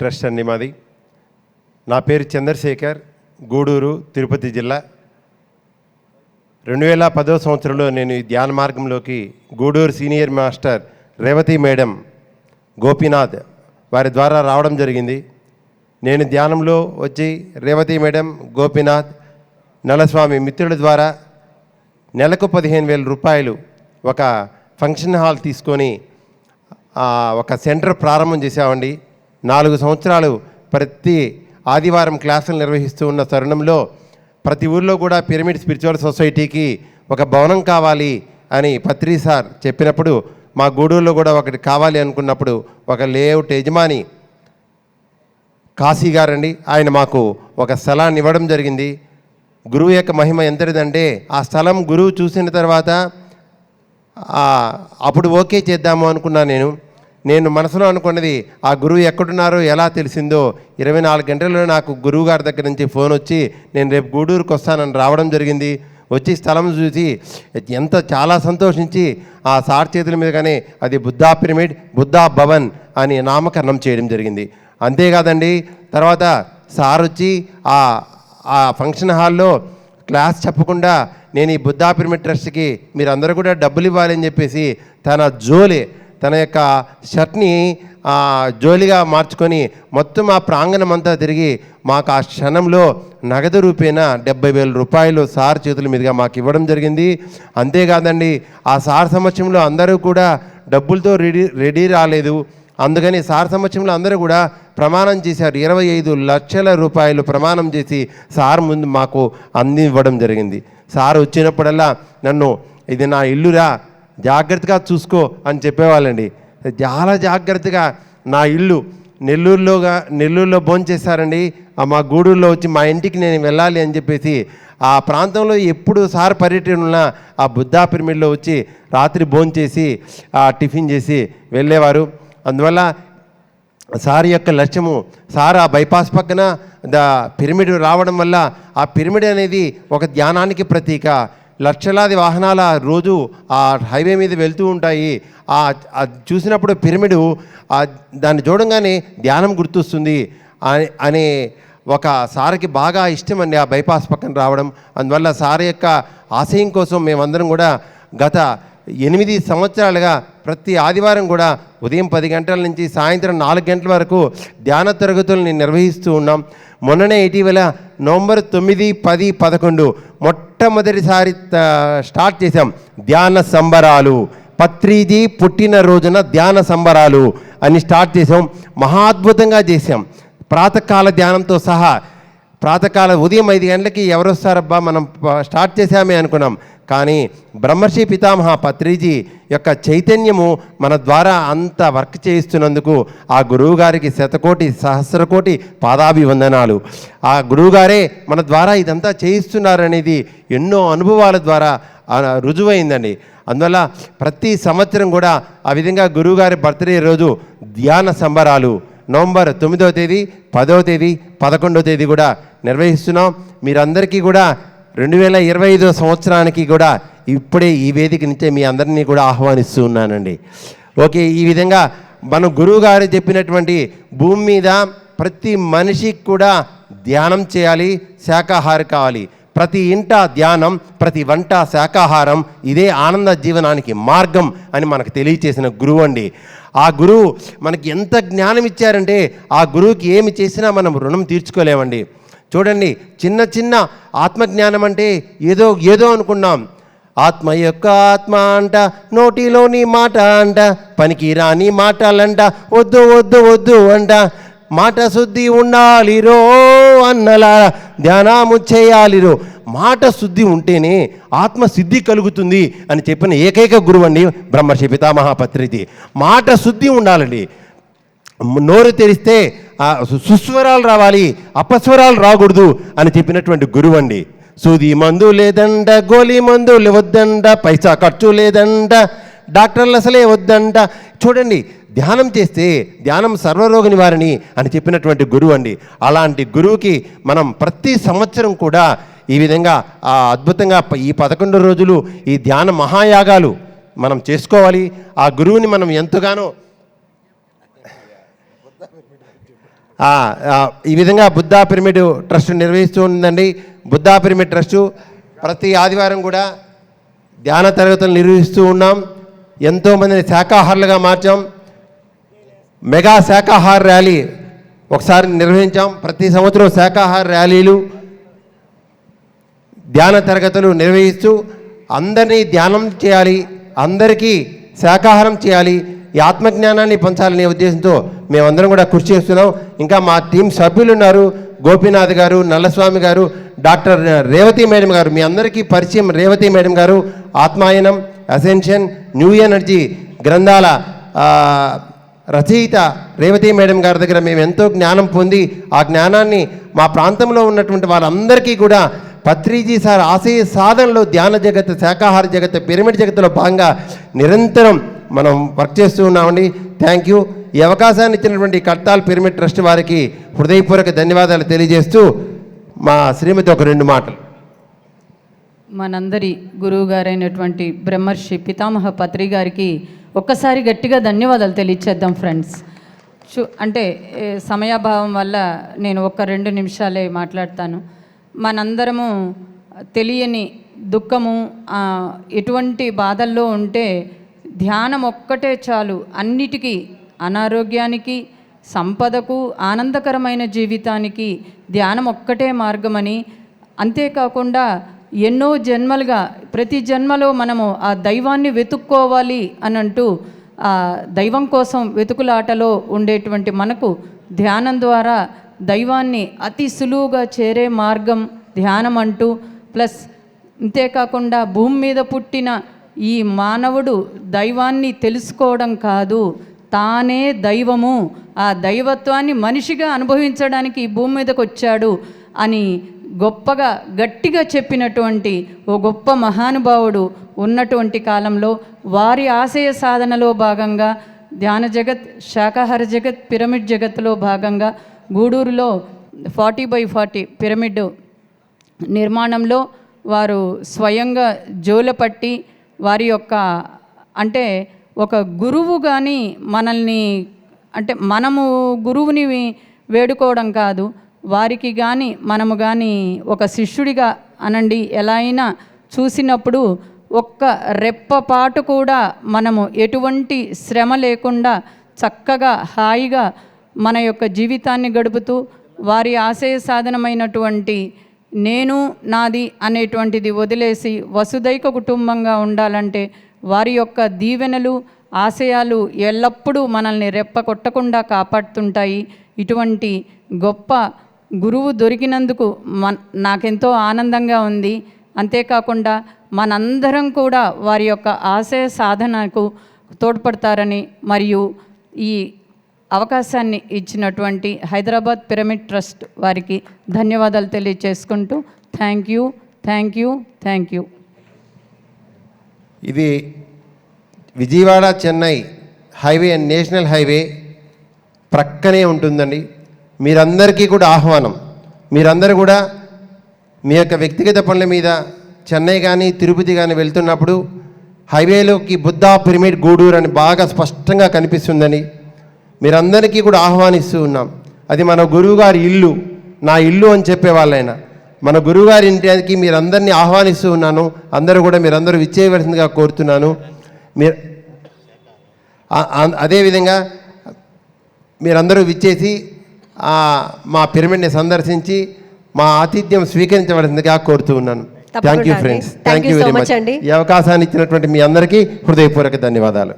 Trust అండి మాది. నా పేరు చంద్రశేఖర్ గూడూరు తిరుపతి జిల్లా. రెండు వేల పదో సంవత్సరంలో నేను ఈ ధ్యాన మార్గంలోకి Gudur senior master Revathi madam Gopinath వారి ద్వారా రావడం జరిగింది. నేను ధ్యానంలో వచ్చి రేవతి మేడం గోపీనాథ్ నలస్వామి మిత్రుల ద్వారా నెలకు పదిహేను వేల రూపాయలు ఒక ఫంక్షన్ హాల్ తీసుకొని ఒక సెంటర్ ప్రారంభం చేసామండి నాలుగు సంవత్సరాలు ప్రతి ఆదివారం క్లాసులు నిర్వహిస్తూ ఉన్న తరుణంలో ప్రతి ఊర్లో కూడా పిరమిడ్ స్పిరిచువల్ సొసైటీకి ఒక భవనం కావాలి అని పత్రి సార్ చెప్పినప్పుడు మా గూడూరులో కూడా ఒకటి కావాలి అనుకున్నప్పుడు ఒక లేఅవుట్ యజమాని కాశీ గారండి ఆయన మాకు ఒక స్థలాన్ని ఇవ్వడం జరిగింది. గురువు యొక్క మహిమ ఎంతటిదంటే ఆ స్థలం గురువు చూసిన తర్వాత అప్పుడు ఓకే చేద్దాము అనుకున్నా నేను. నేను మనసులో అనుకున్నది ఆ గురువు ఎక్కడున్నారో ఎలా తెలిసిందో? ఇరవై నాలుగు గంటల్లో నాకు గురువు గారి దగ్గర నుంచి ఫోన్ వచ్చి నేను రేపు గూడూరుకు వస్తానని రావడం జరిగింది. వచ్చి స్థలం చూసి ఎంత చాలా సంతోషించి ఆ సార్ చేతుల మీదగానే అది బుద్ధా పిరమిడ్ బుద్ధా భవన్ అని నామకరణం చేయడం జరిగింది. అంతేకాదండి తర్వాత సార్ వచ్చి ఆ ఆ ఫంక్షన్ హాల్లో క్లాస్ చెప్పకుండా నేను ఈ బుద్ధా పిరమిడ్ ట్రస్ట్కి మీరందరూ కూడా డబ్బులు ఇవ్వాలని చెప్పేసి తన జోలి తన యొక్క షర్ట్ని జోలిగా మార్చుకొని మొత్తం ఆ ప్రాంగణం అంతా తిరిగి మాకు ఆ క్షణంలో నగదు రూపేణ డెబ్బై వేల రూపాయలు సార్ చేతుల మీదుగా మాకు ఇవ్వడం జరిగింది. అంతేకాదండి ఆ సార్ సమక్షంలో అందరూ కూడా డబ్బులతో రెడీ రెడీ రాలేదు. అందుకని సార్ సమక్షంలో అందరూ కూడా ప్రమాణం చేశారు. ఇరవై ఐదు లక్షల రూపాయలు ప్రమాణం చేసి సార్ ముందు మాకు అందివ్వడం జరిగింది. సార్ వచ్చినప్పుడల్లా నన్ను ఇది నా ఇల్లురా జాగ్రత్తగా చూసుకో అని చెప్పేవాళ్ళండి. చాలా జాగ్రత్తగా నా ఇల్లు నెల్లూరులోగా నెల్లూరులో భోంచేశారండి ఆ మా గూడూరులో వచ్చి మా ఇంటికి నేను వెళ్ళాలి అని చెప్పేసి ఆ ప్రాంతంలో ఎప్పుడు సార్ పర్యటన ఆ బుద్ధా పిరమిడ్లో వచ్చి రాత్రి భోంచేసి ఆ టిఫిన్ చేసి వెళ్ళేవారు. అందువల్ల సార్ యొక్క లక్ష్యము సార్ ఆ బైపాస్ పక్కన ద పిరమిడ్ రావడం వల్ల ఆ పిరమిడ్ అనేది ఒక ధ్యానానికి ప్రతీక. లక్షలాది వాహనాల రోజు ఆ హైవే మీద వెళ్తూ ఉంటాయి. ఆ చూసినప్పుడు పిరమిడ్ దాన్ని చూడంగానే ధ్యానం గుర్తొస్తుంది. అని- అనే ఒక సార్కి బాగా ఇష్టం అండి ఆ బైపాస్ పక్కన రావడం. అందువల్ల సార్ యొక్క ఆశయం కోసం మేమందరం కూడా గత ఎనిమిది సంవత్సరాలుగా ప్రతి ఆదివారం కూడా ఉదయం పది గంటల నుంచి సాయంత్రం నాలుగు గంటల వరకు ధ్యాన తరగతుల్ని నిర్వహిస్తూ ఉన్నాం. మొన్ననే ఇటీవల నవంబర్ తొమ్మిది పది పదకొండు మొట్టమొదటిసారి స్టార్ట్ చేశాం ధ్యాన సంబరాలు. పత్రిది పుట్టినరోజున ధ్యాన సంబరాలు అని స్టార్ట్ చేసాం మహాద్భుతంగా చేసాం ప్రాతకాల ధ్యానంతో సహా ప్రాతకాల ఉదయం ఐదు గంటలకి ఎవరు వస్తారబ్బా మనం స్టార్ట్ చేసామే అనుకున్నాం. కానీ బ్రహ్మర్షి పితామహ పత్రిజీ యొక్క చైతన్యము మన ద్వారా అంత వర్క్ చేయిస్తున్నందుకు ఆ గురువుగారికి శతకోటి సహస్రకోటి పాదాభివందనాలు. ఆ గురువుగారే మన ద్వారా ఇదంతా చేయిస్తున్నారనేది ఎన్నో అనుభవాల ద్వారా రుజువైందండి. అందువల్ల ప్రతి సంవత్సరం కూడా ఆ విధంగా గురువుగారి బర్త్డే రోజు ధ్యాన సంబరాలు. నవంబర్ తొమ్మిదవ తేదీ పదవ తేదీ పదకొండవ తేదీ కూడా నిర్వహిస్తున్నాం. మీరందరికీ కూడా రెండు వేల ఇరవై ఐదో సంవత్సరానికి కూడా ఇప్పుడే ఈ వేదిక నుంచే మీ అందరినీ కూడా ఆహ్వానిస్తూ ఉన్నానండి. ఓకే ఈ విధంగా మన గురువు గారు చెప్పినటువంటి భూమి మీద ప్రతి మనిషికి కూడా ధ్యానం చేయాలి శాకాహారి కావాలి. ప్రతి ఇంట ధ్యానం ప్రతి వంట శాకాహారం ఇదే ఆనంద జీవనానికి మార్గం అని మనకు తెలియచేసిన గురువు అండి. ఆ గురువు మనకి ఎంత జ్ఞానం ఇచ్చారంటే ఆ గురువుకి ఏమి చేసినా మనం రుణం తీర్చుకోలేమండి. చూడండి చిన్న చిన్న ఆత్మజ్ఞానం అంటే ఏదో ఏదో అనుకున్నాం. ఆత్మ యొక్క ఆత్మ అంట నోటిలోని మాట అంట పనికి రాని మాటలంట వద్దు వద్దు వద్దు అంట. మాట శుద్ధి ఉండాలిరో అన్నలా ధ్యానము చేయాలిరో. మాట శుద్ధి ఉంటేనే ఆత్మ సిద్ధి కలుగుతుంది అని చెప్పిన ఏకైక గురువు అండి బ్రహ్మర్షి పితామహాపత్రిది మాట శుద్ధి ఉండాలండి. నోరు తెరిస్తే సుస్వరాలు రావాలి అపస్వరాలు రాకూడదు అని చెప్పినటువంటి గురువు అండి సూది మందు లేదండ గోలీ మందు వద్దండ పైసా ఖర్చు లేదంట డాక్టర్లు అసలే వద్దంట చూడండి ధ్యానం చేస్తే ధ్యానం సర్వరోగ నివారణి అని చెప్పినటువంటి గురువు అండి అలాంటి గురువుకి మనం ప్రతి సంవత్సరం కూడా ఈ విధంగా ఆ అద్భుతంగా ఈ పదకొండు రోజులు ఈ ధ్యాన మహాయాగాలు మనం చేసుకోవాలి. ఆ గురువుని మనం ఎంతగానో ఈ విధంగా బుద్ధా పిరమిడ్ ట్రస్ట్ నిర్వహిస్తూ ఉందండి. బుద్ధా పిరమిడ్ ట్రస్టు ప్రతి ఆదివారం కూడా ధ్యాన తరగతులు నిర్వహిస్తూ ఉన్నాం. ఎంతోమందిని శాకాహారులుగా మార్చాం. మెగా శాఖాహార ర్యాలీ ఒకసారి నిర్వహించాం. ప్రతి సంవత్సరం శాకాహార ర్యాలీలు ధ్యాన తరగతులు నిర్వహిస్తూ అందరినీ ధ్యానం చేయాలి. అందరికీ శాకాహారం చేయాలి. ఈ ఆత్మజ్ఞానాన్ని పంచాలనే ఉద్దేశంతో మేమందరం కూడా కృషి చేస్తున్నాం. ఇంకా మా టీం సభ్యులు ఉన్నారు గోపీనాథ్ గారు నల్లస్వామి గారు డాక్టర్ రేవతి మేడం గారు. మీ అందరికీ పరిచయం రేవతి మేడం గారు. ఆత్మాయనం అసెన్షన్ న్యూ ఎనర్జీ గ్రంథాల రచయిత రేవతి మేడం గారి దగ్గర మేము ఎంతో జ్ఞానం పొంది ఆ జ్ఞానాన్ని మా ప్రాంతంలో ఉన్నటువంటి వాళ్ళందరికీ కూడా పత్రిజీ సార్ ఆశయ సాధనలో ధ్యాన జగత్ శాకాహార జగత్ పిరమిడ్ జగత్తులో భాగంగా నిరంతరం మనం వర్క్ చేస్తూ ఉన్నామండి. థ్యాంక్ యూ ఈ అవకాశాన్ని ఇచ్చినటువంటి కర్తాల్ పిరమిడ్ ట్రస్ట్ వారికి హృదయపూర్వక ధన్యవాదాలు తెలియజేస్తూ మా శ్రీమతి ఒక రెండు మాటలు. మనందరి గురువు గారైనటువంటి బ్రహ్మర్షి పితామహ పత్రి గారికి ఒక్కసారి గట్టిగా ధన్యవాదాలు తెలియచేద్దాం ఫ్రెండ్స్. చూ అంటే సమయాభావం వల్ల నేను ఒక రెండు నిమిషాలే మాట్లాడతాను. మనందరము తెలియని దుఃఖము ఎటువంటి బాధల్లో ఉంటే ధ్యానం ఒక్కటే చాలు. అన్నిటికీ అనారోగ్యానికి సంపదకు ఆనందకరమైన జీవితానికి ధ్యానం ఒక్కటే మార్గమని అంతేకాకుండా ఎన్నో జన్మలుగా ప్రతి జన్మలో మనము ఆ దైవాన్ని వెతుక్కోవాలి అని అంటూ ఆ దైవం కోసం వెతుకులాటలో ఉండేటువంటి మనకు ధ్యానం ద్వారా దైవాన్ని అతి సులువుగా చేరే మార్గం ధ్యానం అంటూ ప్లస్ అంతేకాకుండా భూమి మీద పుట్టిన ఈ మానవుడు దైవాన్ని తెలుసుకోవడం కాదు తానే దైవము. ఆ దైవత్వాన్ని మనిషిగా అనుభవించడానికి ఈ భూమి మీదకి వచ్చాడు అని గొప్పగా గట్టిగా చెప్పినటువంటి ఓ గొప్ప మహానుభావుడు ఉన్నటువంటి కాలంలో వారి ఆశయ సాధనలో భాగంగా ధ్యాన జగత్ శాకాహార జగత్ పిరమిడ్ జగత్లో భాగంగా గూడూరులో ఫార్టీ బై ఫార్టీ పిరమిడ్ నిర్మాణంలో వారు స్వయంగా జోలపట్టి వారి యొక్క అంటే ఒక గురువు కానీ మనల్ని అంటే మనము గురువుని వేడుకోవడం కాదు వారికి కానీ మనము కానీ ఒక శిష్యుడిగా అనండి ఎలా అయినా చూసినప్పుడు ఒక్క రెప్పపాటు కూడా మనము ఎటువంటి శ్రమ లేకుండా చక్కగా హాయిగా మన యొక్క జీవితాన్ని గడుపుతూ వారి ఆశయ సాధనమైనటువంటి నేను నాది అనేటువంటిది వదిలేసి వసుదైక కుటుంబంగా ఉండాలంటే వారి యొక్క దీవెనలు ఆశయాలు ఎల్లప్పుడూ మనల్ని రెప్ప కొట్టకుండా కాపాడుతుంటాయి. ఇటువంటి గొప్ప గురువు దొరికినందుకు మన నాకెంతో ఆనందంగా ఉంది. అంతేకాకుండా మనందరం కూడా వారి యొక్క ఆశయ సాధనకు తోడ్పడతారని మరియు ఈ అవకాశాన్ని ఇచ్చినటువంటి హైదరాబాద్ పిరమిడ్ ట్రస్ట్ వారికి ధన్యవాదాలు తెలియచేసుకుంటూ thank you thank you thank you. ఇది Vijayawada Chennai highway and national highway ప్రక్కనే ఉంటుందండి. మీరందరికీ కూడా ఆహ్వానం. మీరందరూ కూడా మీ యొక్క వ్యక్తిగత పనుల మీద చెన్నై కానీ తిరుపతి కానీ వెళ్తున్నప్పుడు హైవేలోకి బుద్ధా పిరమిడ్ గూడూరు అని బాగా స్పష్టంగా కనిపిస్తుందని మీరందరికీ కూడా ఆహ్వానిస్తూ ఉన్నాం. అది మన గురువుగారి ఇల్లు నా ఇల్లు అని చెప్పేవాళ్ళైనా మన గురువుగారి ఇంటికి మీరందరినీ ఆహ్వానిస్తూ ఉన్నాను. అందరూ కూడా మీరందరూ విచ్చేయవలసిందిగా కోరుతున్నాను. మీరు అదేవిధంగా మీరందరూ విచ్చేసి మా పిరమిడ్ని సందర్శించి మా ఆతిథ్యం స్వీకరించవలసిందిగా కోరుతూ ఉన్నాను. Thank you. Friends thank you very much అండి. ఈ అవకాశాన్ని ఇచ్చినటువంటి మీ అందరికీ హృదయపూర్వక ధన్యవాదాలు.